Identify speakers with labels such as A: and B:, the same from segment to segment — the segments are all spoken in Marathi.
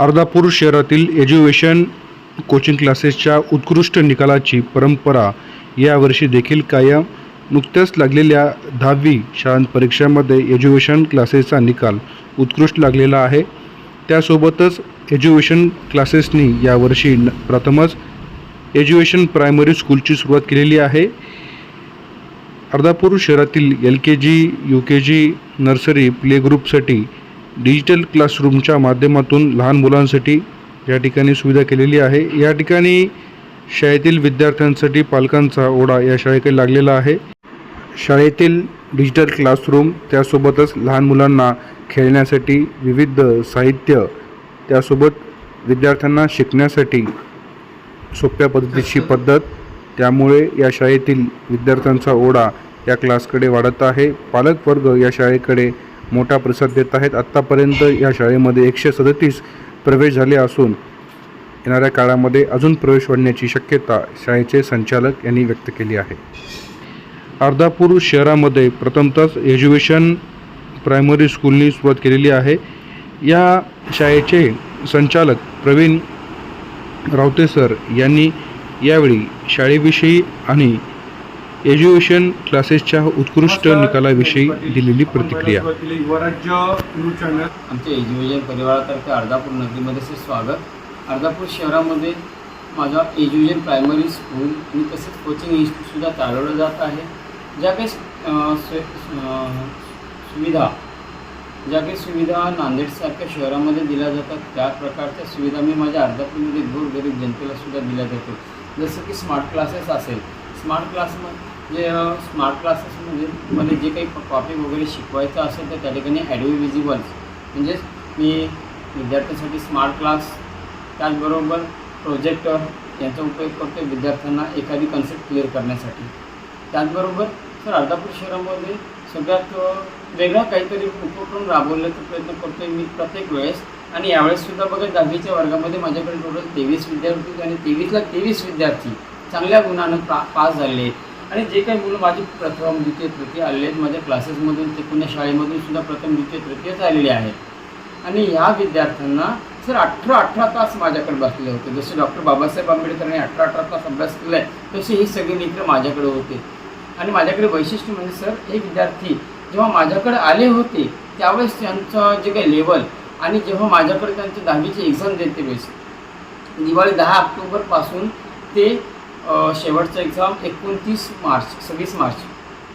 A: अर्धापूर शहरातील एज्युएशन कोचिंग क्लासेसच्या उत्कृष्ट निकालाची परंपरा यावर्षी देखील कायम. नुकत्याच लागलेल्या दहावी शाळां परीक्षामध्ये एज्युएशन क्लासेसचा निकाल उत्कृष्ट लागलेला आहे. त्यासोबतच एज्युएशन क्लासेसनी यावर्षी न प्रथमच एज्युएशन प्रायमरी स्कूलची सुरुवात केलेली आहे. अर्धापूर शहरातील L K G U K G nursery play ग्रुपसाठी digital क्लासरूमच्या माध्यमातून लहान मुलांसाठी या ठिकाणी सुविधा केलेली आहे. या ठिकाणी शाळेतील विद्यार्थ्यांसाठी पालकांचा ओढा या शाळेकडे लागलेला आहे. शाळेतील डिजिटल क्लासरूम त्यासोबतच लहान मुलांना खेळण्यासाठी विविध साहित्य त्यासोबत विद्यार्थ्यांना शिकण्यासाठी सोप्या पद्धतीची पद्धत त्यामुळे या शाळेतील विद्यार्थ्यांचा ओढा या क्लासकडे वाढत आहे. पालक वर्ग या शाळेकडे मोठा प्रतिसाद देत आहेत. आत्तापर्यंत या शाळेमध्ये एकशे सदतीस प्रवेश झाले असून येणाऱ्या काळामध्ये अजून प्रवेश वाढण्याची शक्यता शाळेचे संचालक यांनी व्यक्त केली आहे. अर्धापूर शहरामध्ये प्रथमतच एज्युकेशन प्रायमरी स्कूलनी सुरुवात केलेली आहे. या शाळेचे संचालक प्रवीण रावते सर यांनी यावेळी शाळेविषयी आणि एज्युएशन क्लासेसच्या उत्कृष्ट निकालाविषयी दिलेली प्रतिक्रिया.
B: Yuvrajya news channel.
C: आमच्या एज्युएशन परिवारातर्फे अर्धापूर नगरीमध्ये से स्वागत. अर्धापूर शहरामध्ये माझा एज्युएशन प्रायमरी स्कूल आणि तसेच कोचिंग इन्स्टिट्यूटसुद्धा चालवलं जात आहे. ज्या काही सुविधा ज्या काही सुविधा नांदेडसारख्या शहरामध्ये दिल्या जातात त्या प्रकारच्या सुविधा मी माझ्या अर्धापूरमध्ये गोरगरीब जनतेला सुद्धा दिल्या जातो. जसं की स्मार्ट क्लासेस असेल. स्मार्ट क्लासमध्ये स्मार्ट क्लासेसमध्ये मला जे काही टॉपिक वगैरे शिकवायचं असेल तर त्या ठिकाणी ॲडव्ही विजिबल्स म्हणजेच मी विद्यार्थ्यांसाठी स्मार्ट क्लास त्याचबरोबर प्रोजेक्टर यांचा उपयोग करतो विद्यार्थ्यांना एखादी कन्सेप्ट क्लिअर करण्यासाठी. त्याचबरोबर सर अर्धापूर शहरामध्ये सगळ्यात वेगळा काहीतरी उपक्रम राबवण्याचा प्रयत्न करतो मी प्रत्येक वेळेस. आणि यावेळेससुद्धा बघा दहावीच्या वर्गामध्ये माझ्याकडे टोटल तेवीस विद्यार्थी होते आणि तेवीसला तेवीस विद्यार्थी चांगल्या गुणानं पा पास झाले. आहेत आणि जे काही मुलं माझी प्रथम द्वितीय तृतीय आलेले आहेत माझ्या क्लासेसमधून ते पुण्या शाळेमधून सुद्धा प्रथम द्वितीय तृतीयच आलेले आहेत. आणि ह्या विद्यार्थ्यांना सर अठरा अठरा तास माझ्याकडे बसले होते. जसे डॉक्टर बाबासाहेब आंबेडकरांनी अठरा अठरा तास अभ्यास केला आहे तसे हे सगळे मित्र माझ्याकडे होते. आणि माझ्याकडे वैशिष्ट्य म्हणजे सर हे विद्यार्थी जेव्हा माझ्याकडे आले होते त्यावेळेस त्यांचं जे काही लेवल आणि जेव्हा माझ्याकडे त्यांची दहावीची एक्झाम देते वेळेस दिवाळी दहा ऑक्टोबरपासून ते शेवटचं एक्झाम एकोणतीस मार्च सव्वीस मार्च.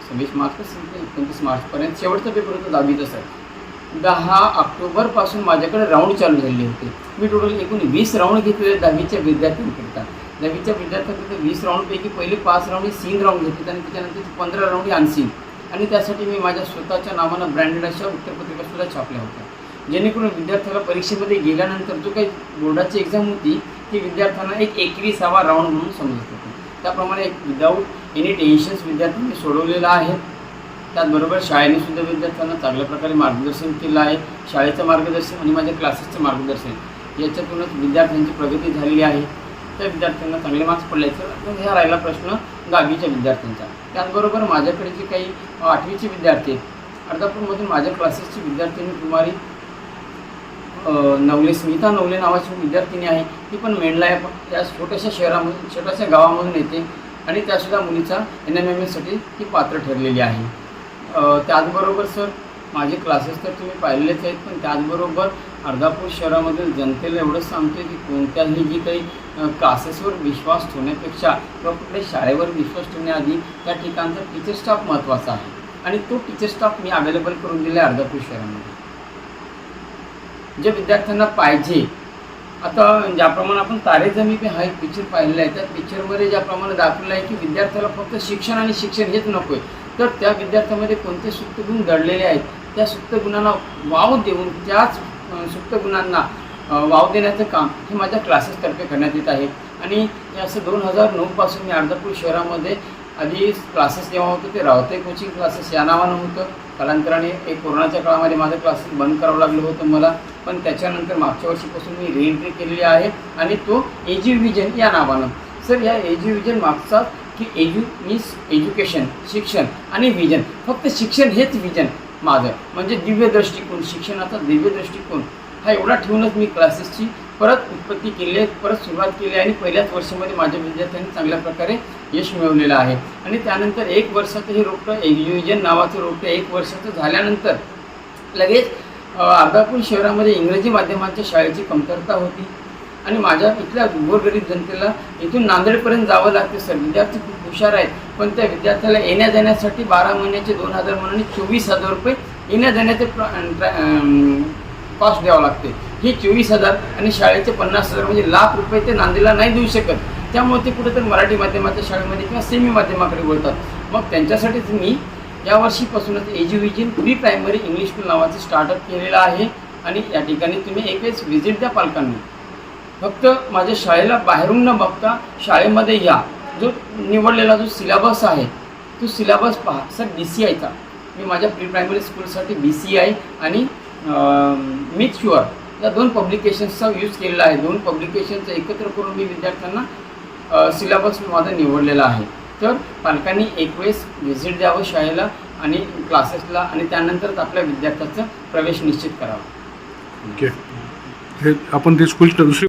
C: सव्वीस मार्च का संपलं एकोणतीस मार्चपर्यंत. शेवटचा पेपर होता दहावीचाच आहे दहा ऑक्टोबरपासून माझ्याकडे राऊंड चालू झाले होते. मी टोटल एकूण वीस राऊंड घेतलेले दहावीच्या विद्यार्थ्यांकरिता. दहावीच्या विद्यार्थ्यांकरिता वीस राऊंडपैकी पहिले पाच राऊंड हे सीन राऊंड घेतले आणि त्याच्यानंतर पंधरा राऊंड हे अनसीन आणि त्यासाठी मी माझ्या स्वतःच्या नावानं ब्रँडेड अशा उत्तरपत्रिका सुद्धा छापल्या होत्या. जेणेकरून विद्यार्थ्याला परीक्षेमध्ये गेल्यानंतर जो काही बोर्डाची एक्झाम होती ती विद्यार्थ्यांना एक एकविसावा राऊंड म्हणून समजतो त्याप्रमाणे एक विदाऊट एनी टेन्शन्स विद्यार्थ्यांनी सोडवलेलं आहे. त्याचबरोबर शाळेने सुद्धा विद्यार्थ्यांना चांगल्या प्रकारे मार्गदर्शन केलं आहे. शाळेचं मार्गदर्शन आणि माझ्या क्लासेसचं मार्गदर्शन याच्यातूनच विद्यार्थ्यांची प्रगती झालेली आहे. त्या विद्यार्थ्यांना चांगले मार्क्स पडल्याचं ह्या राहिला प्रश्न गावीच्या विद्यार्थ्यांचा. त्याचबरोबर माझ्याकडे जे काही आठवीचे विद्यार्थी आहेत अर्धापूरमधून माझ्या क्लासेसचे विद्यार्थ्यांनी कुमारी नवले स्मिता नवले नावाची विद्यार्थिनी आहे. ती पण मेंढला आहे. त्या छोट्याशा शहरामधून छोट्याशा गावामधून येते. आणि त्यासुद्धा मुलीचा एन एम एम एसाठी ती पात्र ठरलेली आहे. त्याचबरोबर सर माझे क्लासेस तर तुम्ही पाहिलेलेच आहेत पण त्याचबरोबर अर्धापूर शहरामधील जनतेला एवढंच सांगते की कोणत्याही जी काही क्लासेसवर विश्वास ठेवण्यापेक्षा किंवा कुठल्या शाळेवर विश्वास ठेवण्याआधी त्या ठिकाणचा टीचर स्टाफ महत्त्वाचा आहे. आणि तो टीचर स्टाफ मी अवेलेबल करून दिला आहे अर्धापूर शहरामध्ये. जे विद्यार्थ्यांना पाहिजे. आता ज्याप्रमाणे आपण तारे जमी पे हा एक पिक्चर पाहिलेला आहे त्या पिक्चरमध्ये ज्याप्रमाणे दाखवलं आहे की विद्यार्थ्याला फक्त शिक्षण आणि शिक्षण हेच नको आहे तर त्या विद्यार्थ्यामध्ये कोणते सुप्तगुण दडलेले आहेत? त्या सुप्तगुणांना वाव देऊन त्याच सुप्तगुणांना गुणांना वाव देण्याचं काम हे माझ्या क्लासेसतर्फे करण्यात येत आहे. आणि असं दोन हजार नऊपासून मी अर्धापूर शहरामध्ये आधी क्लासेस जेव्हा होतं ते रावते कोचिंग क्लासेस या नावानं होतं. कालांतराने एक कोरोनाच्या काळामध्ये माझं क्लासेस बंद करावं लागलं होतं मला. पण त्याच्यानंतर मागच्या वर्षीपासून मी रिएंट्री केलेली आहे आणि तो एज्यू विजन या नावानं. सर या एजी विजन मागचा की एज्यु मीन्स एज्युकेशन शिक्षण आणि विजन फक्त शिक्षण हेच विजन माझं. म्हणजे दिव्य दृष्टिकोन शिक्षणाचा दिव्य दृष्टिकोन. हा एवढा ठेवूनच मी क्लासेसची परत उत्पत्ती केली आहे परत सुरुवात केली आहे आणि पहिल्याच वर्षामध्ये माझ्या विद्यार्थ्यांनी चांगल्या प्रकारे यश मिळवलेलं आहे. आणि त्यानंतर एक वर्षाचं हे रोपटं एक्झिविजन नावाचं रोपटं एक वर्षाचं झाल्यानंतर लगेच अर्धापूर शहरामध्ये इंग्रजी माध्यमांच्या शाळेची कमतरता होती. आणि माझ्या इथल्या गोरगरीब जनतेला इथून नांदेडपर्यंत जावं लागते सर. विद्यार्थी खूप हुशार आहेत पण त्या विद्यार्थ्याला येण्या जाण्यासाठी बारा महिन्याचे दोन हजार म्हणून चोवीस हजार रुपये येण्या जाण्याचे कॉस्ट द्यावं लागते. हे चोवीस हजार आणि शाळेचे पन्नास हजार म्हणजे लाख रुपये ते नांदेडला नाही देऊ शकत. त्यामुळे ते कुठेतरी मराठी माध्यमाच्या शाळेमध्ये किंवा सेमी माध्यमाकडे बोलतात मग त्यांच्यासाठीच मी यावर्षीपासूनच Eduvision pre primary English school नावाचं स्टार्टअप केलेलं आहे. आणि या ठिकाणी तुम्ही एक वेळेस व्हिजिट द्या पालकांना. फक्त माझ्या शाळेला बाहेरून न बघता शाळेमध्ये या. जो निवडलेला जो सिलेबस आहे तो सिलेबस पहा. सर बी सी आयचा मी माझ्या प्री प्रायमरी स्कूलसाठी बी सी आय आणि मेक शुअर या दोन पब्लिकेशन्सचा यूज केलेला आहे. दोन पब्लिकेशनचा एकत्र करून मी विद्यार्थ्यांना सिलेबस माझा निवडलेला आहे. तर पालकांनी एक वेळेस व्हिजिट द्यावं शाळेला आणि क्लासेसला आणि त्यानंतरच आपल्या विद्यार्थ्याचा प्रवेश निश्चित करावा.
A: ओके हे आपण ते स्कूल दुसरी